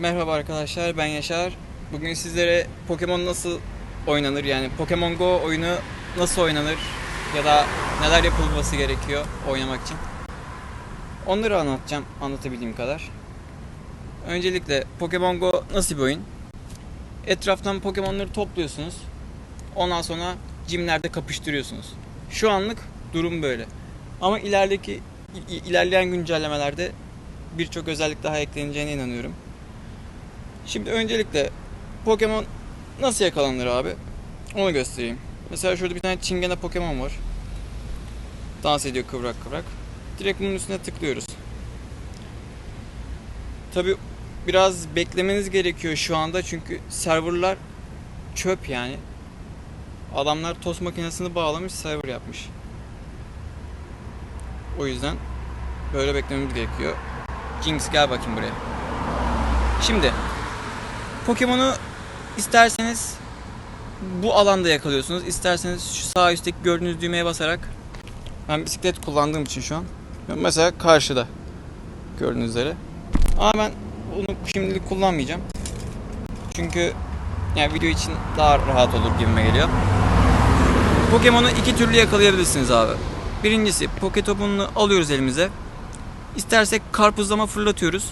Merhaba arkadaşlar ben Yaşar. Bugün sizlere Pokemon nasıl oynanır yani Pokemon Go oyunu nasıl oynanır ya da neler yapılması gerekiyor oynamak için. Onları anlatacağım anlatabildiğim kadar. Öncelikle Pokemon Go nasıl bir oyun? Etraftan Pokemon'ları topluyorsunuz. Ondan sonra jimlerde kapıştırıyorsunuz. Şu anlık durum böyle. Ama ilerideki ilerleyen güncellemelerde birçok özellik daha ekleneceğine inanıyorum. Şimdi öncelikle Pokemon nasıl yakalanır abi? Onu göstereyim. Mesela şurada bir tane çingene Pokemon var. Dans ediyor kıvrak kıvrak. Direkt bunun üstüne tıklıyoruz. Tabi biraz beklemeniz gerekiyor şu anda çünkü serverlar çöp yani. Adamlar tost makinesini bağlamış server yapmış. O yüzden böyle beklememiz gerekiyor. Jinx gel bakayım buraya. Şimdi Pokemon'u isterseniz bu alanda yakalıyorsunuz. İsterseniz şu sağ üstteki gördüğünüz düğmeye basarak ben bisiklet kullandığım için şu an. Mesela karşıda gördüğünüz üzere. Ama ben onu şimdilik kullanmayacağım. Çünkü yani video için daha rahat olur gibime geliyor. Pokemon'u iki türlü yakalayabilirsiniz abi. Birincisi Poketop'unu alıyoruz elimize. İstersek karpuzlama fırlatıyoruz.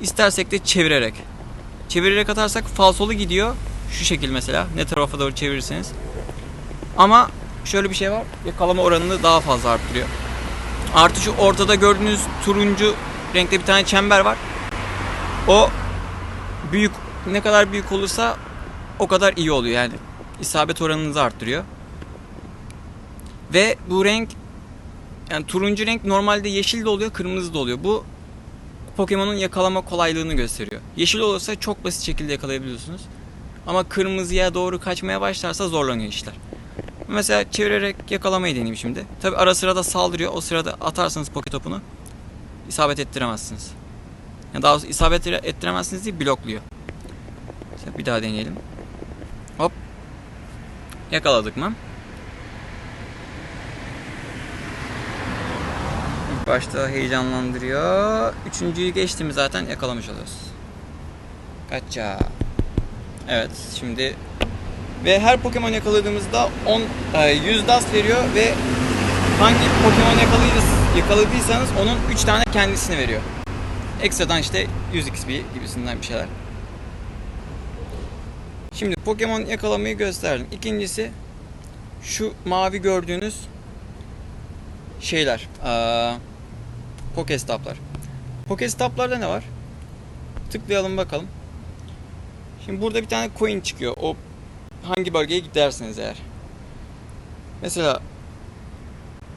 İstersek de çevirerek. Çevirerek atarsak falsolu gidiyor. Şu şekil mesela. Ne tarafa doğru çevirirseniz. Ama şöyle bir şey var. Yakalama oranını daha fazla arttırıyor. Artı şu ortada gördüğünüz turuncu renkte bir tane çember var. O büyük ne kadar büyük olursa o kadar iyi oluyor yani. İsabet oranınızı arttırıyor. Ve bu renk yani turuncu renk normalde yeşil de oluyor, kırmızı da oluyor. Bu Pokemon'un yakalama kolaylığını gösteriyor. Yeşil olursa çok basit şekilde yakalayabiliyorsunuz. Ama kırmızıya doğru kaçmaya başlarsa zorlanıyor işler. Mesela çevirerek yakalamayı deneyeyim şimdi. Tabi ara sıra da saldırıyor. O sırada atarsanız Poketop'unu isabet ettiremezsiniz. Yani daha doğrusu isabet ettiremezsiniz değil blokluyor. Mesela bir daha deneyelim. Hop. Yakaladık mı? Başta heyecanlandırıyor. Üçüncüyü geçti zaten yakalamış oluyoruz. Kaça. Evet şimdi ve her Pokemon yakaladığımızda 10 e, 100 dust veriyor ve hangi Pokemon yakaladıysanız, onun 3 tane kendisini veriyor. Ekstradan işte 100 XP gibisinden bir şeyler. Şimdi Pokemon yakalamayı gösterdim. İkincisi şu mavi gördüğünüz şeyler. Aa, Pokestop'lar. Pokestop'larda ne var? Tıklayalım bakalım. Şimdi burada bir tane coin çıkıyor. O hangi bölgeye giderseniz eğer. Mesela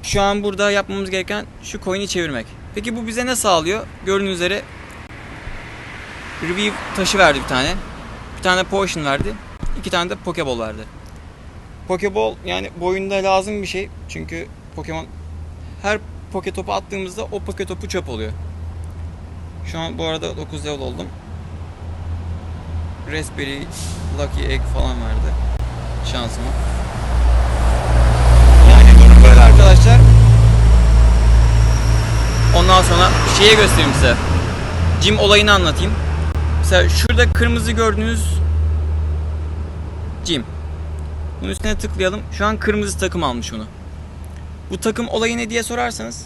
şu an burada yapmamız gereken şu coin'i çevirmek. Peki bu bize ne sağlıyor? Gördüğünüz üzere Review taşı verdi bir tane. Bir tane potion verdi. iki tane de Pokeball verdi. Pokeball yani bu oyunda lazım bir şey. Çünkü Pokemon her Poketopu attığımızda o Poketopu çöp oluyor. Şu an bu arada 9 level oldum. Raspberry, Lucky Egg falan verdi. Şansıma. Yani durum böyle arkadaşlar. Ondan sonra şeye göstereyim size. Jim olayını anlatayım. Mesela şurada kırmızı gördüğünüz Jim. Bunun üstüne tıklayalım. Şu an kırmızı takım almış onu. Bu takım olayı ne diye sorarsanız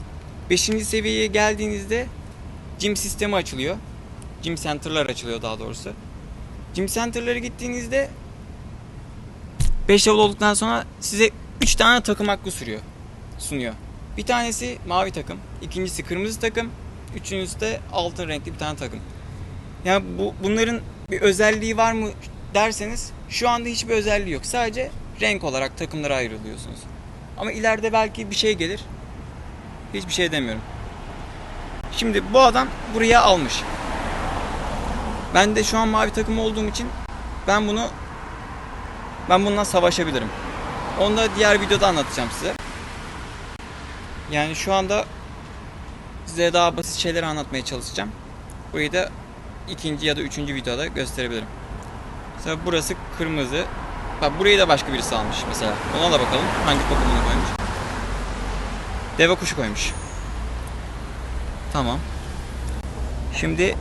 5. seviyeye geldiğinizde gym sistemi açılıyor. Gym center'lar açılıyor daha doğrusu. Gym center'lara gittiğinizde 5 level olduktan sonra size 3 tane takım hakkı sürüyor. Sunuyor. Bir tanesi mavi takım, ikincisi kırmızı takım, üçüncüsü de altın renkli bir tane takım. Yani bu bunların bir özelliği var mı derseniz şu anda hiçbir özelliği yok. Sadece renk olarak takımlara ayrılıyorsunuz. Ama ileride belki bir şey gelir. Hiçbir şey demiyorum. Şimdi bu adam buraya almış. Ben de şu an mavi takım olduğum için ben bunu ben bununla savaşabilirim. Onu da diğer videoda anlatacağım size. Yani şu anda size daha basit şeyler anlatmaya çalışacağım. Burayı da ikinci ya da üçüncü videoda gösterebilirim. Mesela burası kırmızı. Bak burayı da başka birisi almış mesela. Ona da bakalım hangi Pokemon'u koymuş. Deve kuşu koymuş. Tamam. Şimdi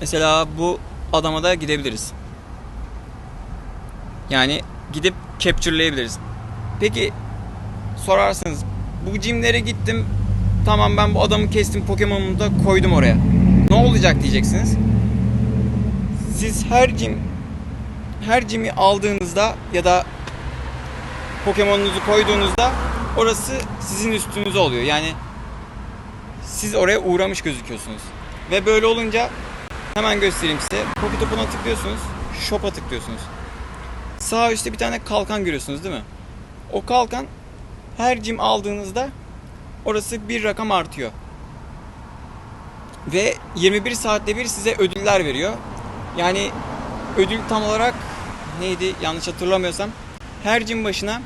Mesela bu adama da gidebiliriz. Yani gidip capture'layabiliriz. Peki sorarsınız bu cimlere gittim tamam ben bu adamı kestim Pokemon'umu da koydum oraya. Ne olacak diyeceksiniz. Siz her cim her cimi aldığınızda ya da Pokemon'unuzu koyduğunuzda orası sizin üstünüze oluyor. Yani siz oraya uğramış gözüküyorsunuz. Ve böyle olunca hemen göstereyim size. Poketop'una tıklıyorsunuz. Shop'a tıklıyorsunuz. Sağ üstte bir tane kalkan görüyorsunuz değil mi? O kalkan her cim aldığınızda orası bir rakam artıyor. Ve 21 saatte bir size ödüller veriyor. Yani ödül tam olarak neydi yanlış hatırlamıyorsam her cim başına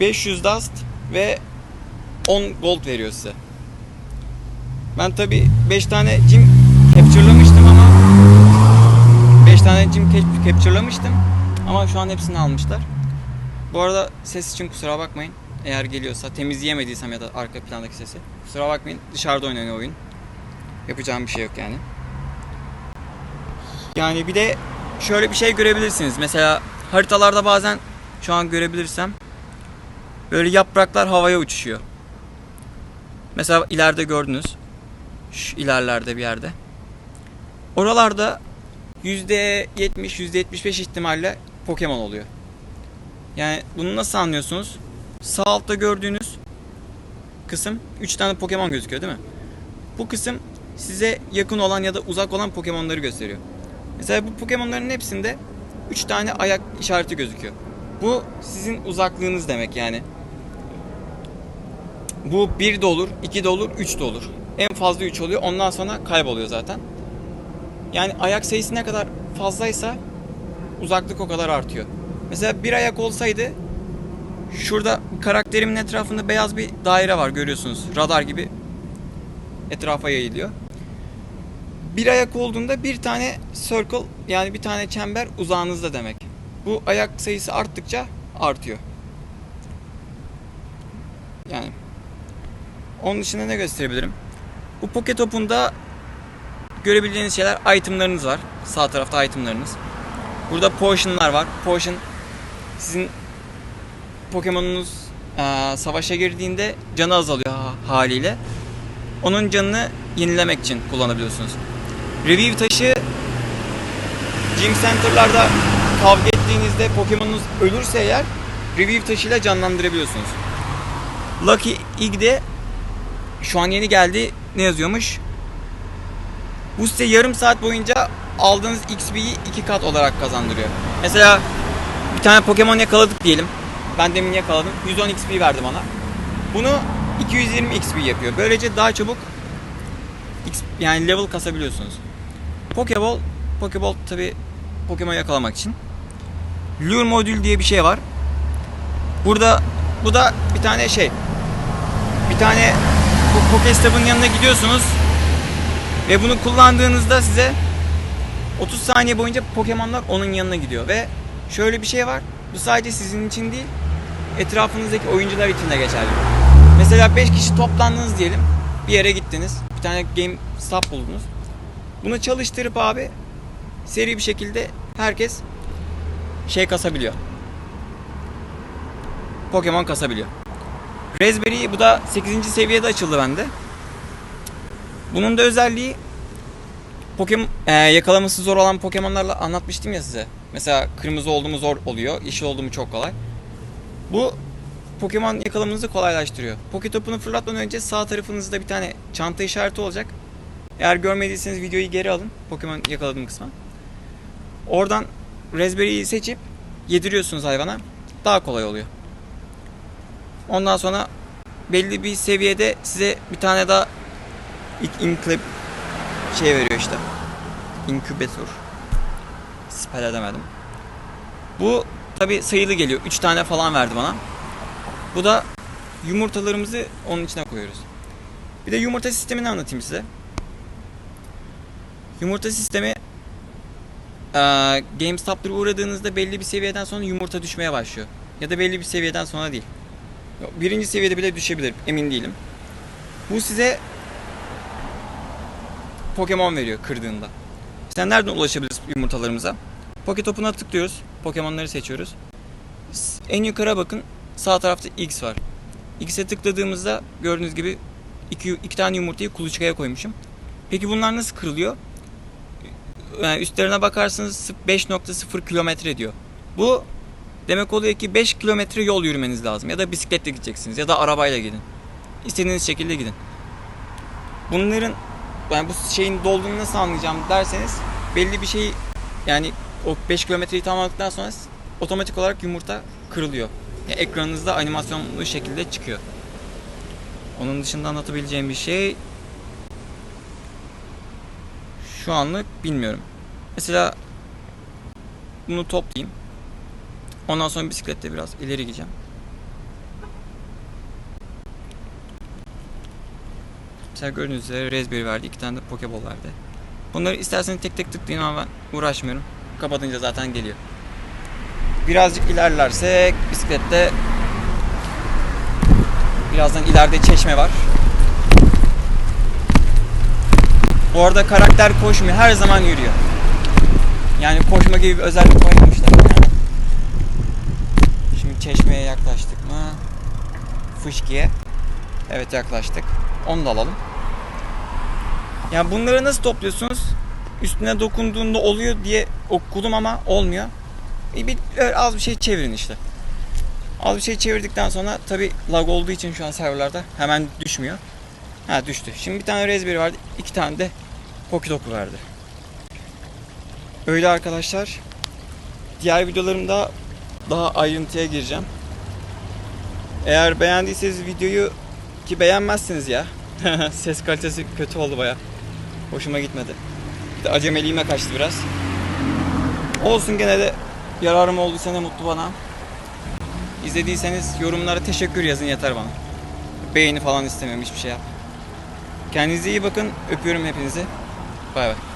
500 dust ve 10 gold veriyor size. Ben tabi 5 tane cim capture'lamıştım ama 5 tane cim cap- capture'lamıştım ama şu an hepsini almışlar. Bu arada ses için kusura bakmayın. Eğer geliyorsa temizleyemediysem ya da arka plandaki sesi. Kusura bakmayın. Dışarıda oynanıyor oyun. Yapacağım bir şey yok yani. Yani bir de şöyle bir şey görebilirsiniz. Mesela haritalarda bazen şu an görebilirsem böyle yapraklar havaya uçuşuyor. Mesela ileride gördünüz. Şu ilerlerde bir yerde. Oralarda %70, %75 ihtimalle Pokemon oluyor. Yani bunu nasıl anlıyorsunuz? Sağ altta gördüğünüz kısım 3 tane Pokemon gözüküyor değil mi? Bu kısım size yakın olan ya da uzak olan Pokemon'ları gösteriyor. Mesela bu Pokemon'ların hepsinde 3 tane ayak işareti gözüküyor. Bu sizin uzaklığınız demek yani. Bu 1 de olur, 2 de olur, 3 de olur. En fazla 3 oluyor. Ondan sonra kayboluyor zaten. Yani ayak sayısı ne kadar fazlaysa uzaklık o kadar artıyor. Mesela bir ayak olsaydı şurada karakterimin etrafında beyaz bir daire var görüyorsunuz. Radar gibi etrafa yayılıyor. Bir ayak olduğunda bir tane circle yani bir tane çember uzağınızda demek. Bu ayak sayısı arttıkça artıyor. Yani onun dışında ne gösterebilirim? Bu Pocket Top'unda görebileceğiniz şeyler itemlarınız var. Sağ tarafta itemlarınız. Burada potion'lar var. Potion sizin Pokemon'unuz eee, savaşa girdiğinde canı azalıyor ha- haliyle. Onun canını yenilemek için kullanabiliyorsunuz. Revive taşı Gym Center'larda kavga ettiğinizde Pokemon'unuz ölürse eğer Revive taşıyla canlandırabiliyorsunuz. Lucky Egg'de şu an yeni geldi. Ne yazıyormuş? Bu size yarım saat boyunca aldığınız XP'yi iki kat olarak kazandırıyor. Mesela bir tane Pokemon yakaladık diyelim. Ben demin yakaladım. 110 XP verdi bana. Bunu 220 XP yapıyor. Böylece daha çabuk yani level kasabiliyorsunuz. Pokeball, Pokeball tabi Pokemon yakalamak için. Lure modül diye bir şey var. Burada bu da bir tane şey. Bir tane Pokestop'un yanına gidiyorsunuz ve bunu kullandığınızda size 30 saniye boyunca Pokemon'lar onun yanına gidiyor ve şöyle bir şey var. Bu sadece sizin için değil, etrafınızdaki oyuncular için de geçerli. Mesela 5 kişi toplandınız diyelim. Bir yere gittiniz. Bir tane game stop buldunuz. Bunu çalıştırıp abi seri bir şekilde herkes şey kasabiliyor. Pokemon kasabiliyor. Raspberry bu da 8. seviyede açıldı bende. Bunun da özelliği Pokemon e, yakalaması zor olan Pokemon'larla anlatmıştım ya size. Mesela kırmızı oldu zor oluyor, yeşil oldu çok kolay. Bu Pokemon yakalamanızı kolaylaştırıyor. Poketop'unu fırlatmadan önce sağ tarafınızda bir tane çanta işareti olacak. Eğer görmediyseniz videoyu geri alın. Pokemon yakaladığım kısma. Oradan Raspberry'yi seçip yediriyorsunuz hayvana. Daha kolay oluyor. Ondan sonra belli bir seviyede size bir tane daha inclip şey veriyor işte. Incubator. Spell edemedim. Bu tabi sayılı geliyor. 3 tane falan verdi bana. Bu da yumurtalarımızı onun içine koyuyoruz. Bir de yumurta sistemini anlatayım size. Yumurta sistemi eee GameStop'lara uğradığınızda belli bir seviyeden sonra yumurta düşmeye başlıyor. Ya da belli bir seviyeden sonra değil. Birinci seviyede bile düşebilir. Emin değilim. Bu size Pokemon veriyor kırdığında. Sen nereden ulaşabiliriz yumurtalarımıza? Poketop'una tıklıyoruz. Pokemon'ları seçiyoruz. En yukarı bakın. Sağ tarafta X var. X'e tıkladığımızda gördüğünüz gibi iki, iki tane yumurtayı kuluçkaya koymuşum. Peki bunlar nasıl kırılıyor? Yani üstlerine bakarsanız 5.0 kilometre diyor. Bu demek oluyor ki 5 kilometre yol yürümeniz lazım. Ya da bisikletle gideceksiniz ya da arabayla gidin. İstediğiniz şekilde gidin. Bunların yani bu şeyin dolduğunu nasıl anlayacağım derseniz belli bir şey yani o 5 kilometreyi tamamladıktan sonra otomatik olarak yumurta kırılıyor. Yani ekranınızda animasyonlu şekilde çıkıyor. Onun dışında anlatabileceğim bir şey şu anlık bilmiyorum. Mesela bunu toplayayım. Ondan sonra bisiklette biraz ileri gideceğim. Mesela gördüğünüz üzere Raspberry verdi. iki tane de Pokeball verdi. Bunları isterseniz tek tek tıklayın ama ben uğraşmıyorum. Kapatınca zaten geliyor. Birazcık ilerlersek bisiklette birazdan ileride çeşme var. Bu arada karakter koşmuyor. Her zaman yürüyor. Yani koşma gibi bir özellik koymamışlar. Şimdi çeşmeye yaklaştık mı? Fışkiye. Evet yaklaştık. Onu da alalım. Yani bunları nasıl topluyorsunuz? Üstüne dokunduğunda oluyor diye okudum ama olmuyor. E bir az bir şey çevirin işte. Az bir şey çevirdikten sonra tabi lag olduğu için şu an serverlarda hemen düşmüyor. Ha düştü. Şimdi bir tane Raspberry vardı. iki tane de Pokedoku verdi. Öyle arkadaşlar. Diğer videolarımda daha ayrıntıya gireceğim. Eğer beğendiyseniz videoyu ki beğenmezsiniz ya. Ses kalitesi kötü oldu baya. Hoşuma gitmedi. Bir de acemeliğime kaçtı biraz. Olsun gene de yararım olduysa ne mutlu bana. İzlediyseniz yorumlara teşekkür yazın yeter bana. Beğeni falan istemiyorum hiçbir şey yap. Kendinize iyi bakın. Öpüyorum hepinizi. Bay bay.